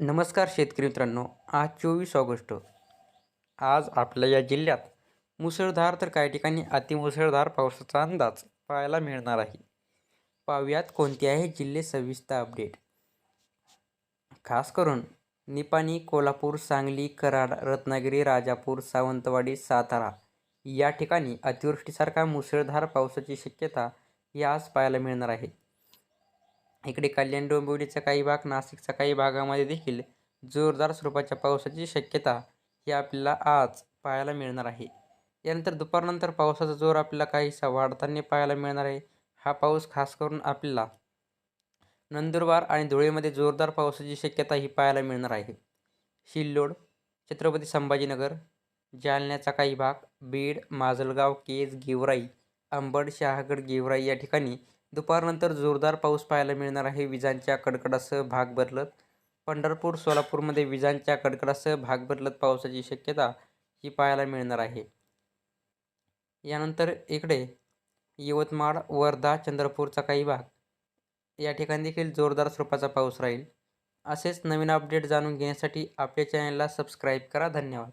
नमस्कार शेतकरी मित्रांनो आज चोवीस ऑगस्ट. आज आपल्या या जिल्ह्यात मुसळधार तर काही ठिकाणी अतिमुसळधार पावसाचा अंदाज पाहायला मिळणार आहे. पाहुयात कोणते आहे जिल्हे सविस्तर अपडेट. खास करून निपाणी कोल्हापूर सांगली कराड रत्नागिरी राजापूर सावंतवाडी सातारा या ठिकाणी अतिवृष्टीसारखा मुसळधार पावसाची शक्यता ही आज पाहायला मिळणार आहे. इकडे कल्याण डोंबिवलीचा काही भाग नाशिकच्या काही भागामध्ये देखील जोरदार स्वरूपाच्या पावसाची शक्यता ही आपल्याला आज पाहायला मिळणार आहे. यानंतर दुपारनंतर पावसाचा जोर आपल्याला काहीसा वाढताना पाहायला मिळणार आहे. हा पाऊस खास करून आपल्याला नंदुरबार आणि धुळेमध्ये जोरदार पावसाची शक्यता ही पाहायला मिळणार आहे. शिल्लोड छत्रपती संभाजीनगर जालन्याचा काही भाग बीड माजलगाव केज गेवराई अंबड शहागड गेवराई या ठिकाणी दुपारनंतर जोरदार पाऊस पाहायला मिळणार आहे. विजांच्या कडकडासह भाग बदलत पंढरपूर सोलापूरमध्ये विजांच्या कडकडासह भाग बदलत पावसाची शक्यता ही पाहायला मिळणार आहे. यानंतर इकडे यवतमाळ वर्धा चंद्रपूरचा काही भाग. या ठिकाणी देखील जोरदार स्वरूपाचा पाऊस राहील. असेच नवीन अपडेट जाणून घेण्यासाठी आपल्या चॅनलला सबस्क्राईब करा. धन्यवाद.